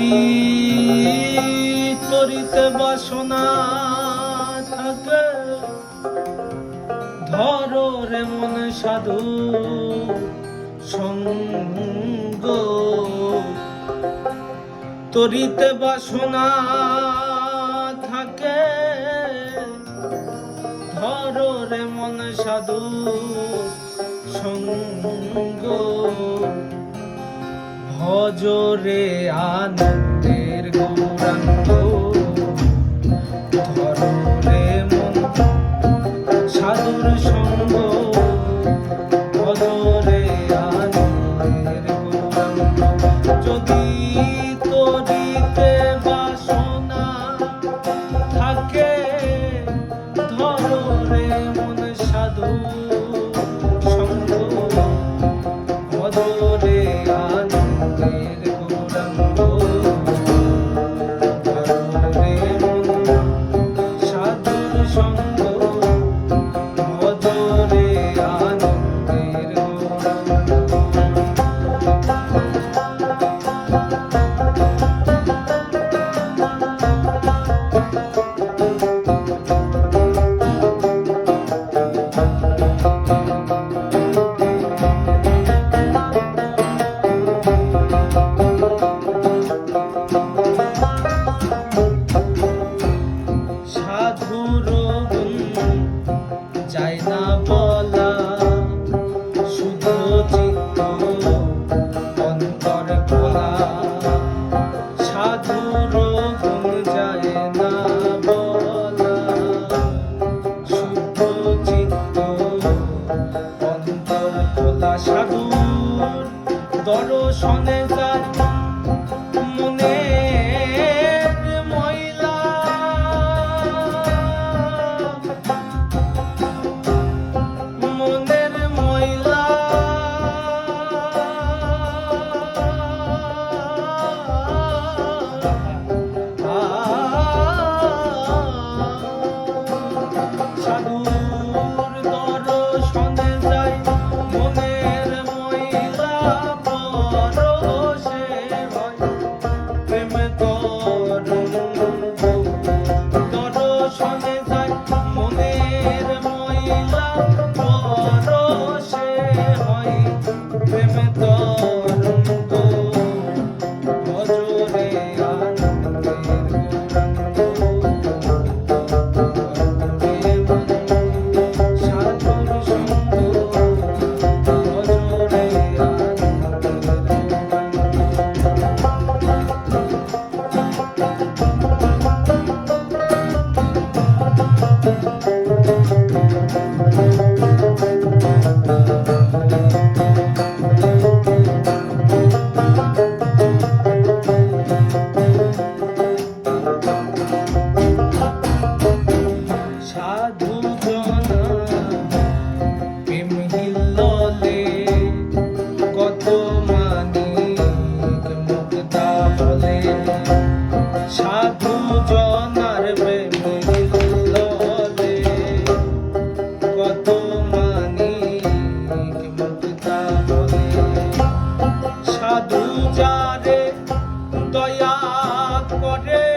যদি করিতে বাসনা থাকে। ধরো রে মন সাধু সঙ্গ। তরিতে বাসনা থাকে। ধরো রে মন সাধু সঙ্গ। হজরে আনন্দের গৌরাঙ্গ। ধরে মন সাধুর সঙ্গ। হজরে আনন্দের গৌরাঙ্গ। যদি তরিতে বাসনা থাকে ধরে মন সাধু সঙ্গ। হজরে pensar Yeah.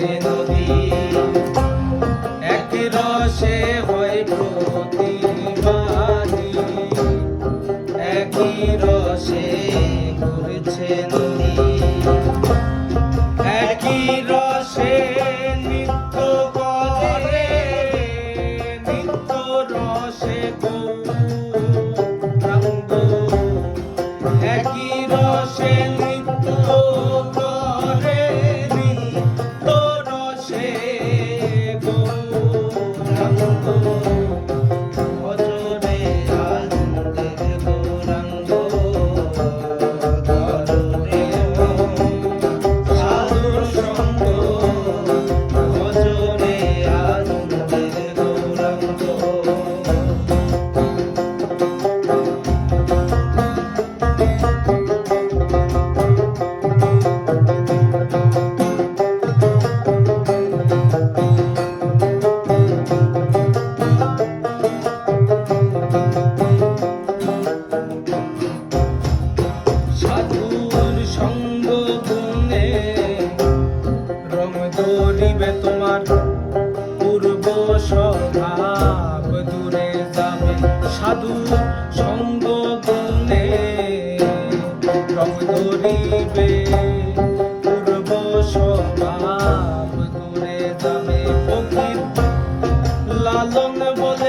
গেছে নদী। লালন বলে পাবে